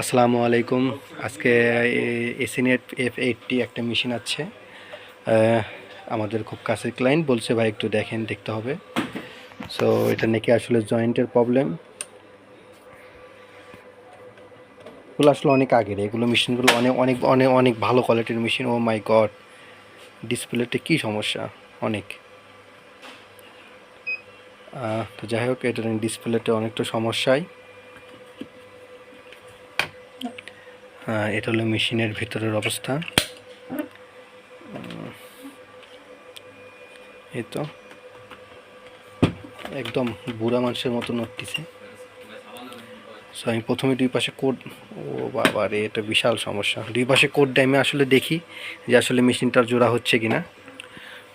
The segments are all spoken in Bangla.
আসসালামু আলাইকুম। আজকে এসিনেট এফ এইটটি একটা মেশিন আছে। আমাদের খুব কাছের ক্লায়েন্ট বলছে, ভাই, একটু দেখেন, দেখতে হবে। সো এটা নাকি আসলে জয়েন্টের প্রবলেম এগুলো আসলে অনেক আগের। এগুলো মেশিনগুলো অনেক অনেক অনেক অনেক ভালো কোয়ালিটির মেশিন। ও মাই গড ডিসপ্লেতে কী সমস্যা? অনেক। তো যাই হোক, এটা ডিসপ্লেতে অনেকটা সমস্যায় এটা হলো মেশিনের ভিতরের অবস্থা। এই তো। একদম বুড়া মানুষের মতো নড়তেছে। সো আমি প্রথমে দুই পাশে কোড ও বাবা রে, এটা বিশাল সমস্যা। দুই পাশে কোড আমি আসলে দেখি যে আসলে মেশিনটার জোড়া হচ্ছে কিনা।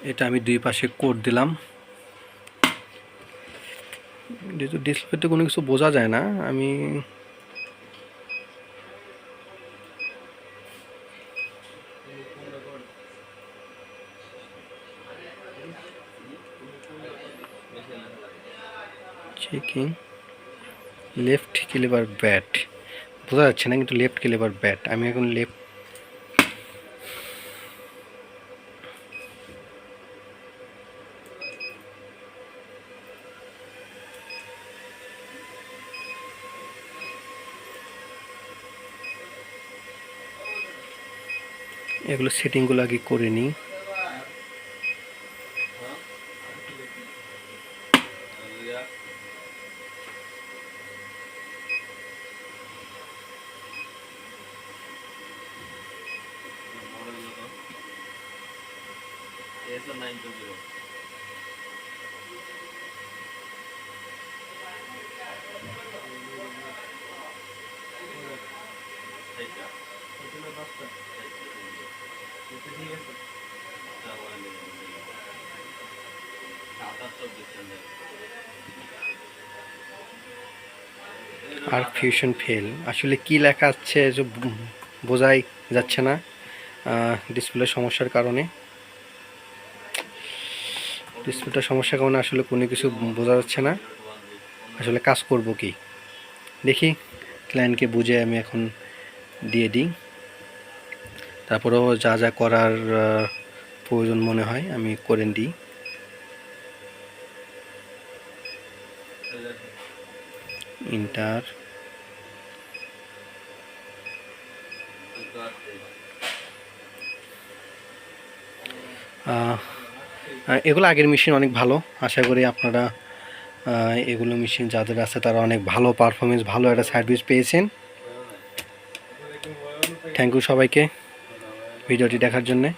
এটা আমি দুই পাশে কোড দিলাম। যেহেতু ডিসপ্লেতে কোনো কিছু বোঝা যায় না, আমি চেকিং লেফট ক্লিভার ব্যাট বোঝা যাচ্ছে না কিন্তু লেফট ক্লিভার ব্যাট আমি এখন লেফট এগুলো সেটিংগুলো আগে করে নিই। আর ফিউশন ফেল আসলে কি লেখা আছে বোঝাই যাচ্ছে না ডিসপ্লে সমস্যার কারণে। ডিসপ্লেটার সমস্যার কারণে আসলে কোনো কিছু বোঝা যাচ্ছে না। আসলে কাজ করব কি? দেখি ক্লায়েন্টকে বুঝে আমি এখন দিয়ে দিই। তারপরেও যা যা করার প্রয়োজন মনে হয় আমি করে দিই। ইন্টার আহ, এগুলো আগের মেশিন অনেক ভালো। আশা করি আপনারা এগুলো মেশিন যাদের আছে তারা অনেক ভালো পারফরমেন্স ভালো একটা সার্ভিস পেয়েছেন। থ্যাংক ইউ সবাইকে, ভিডিওটি দেখার জন্যে।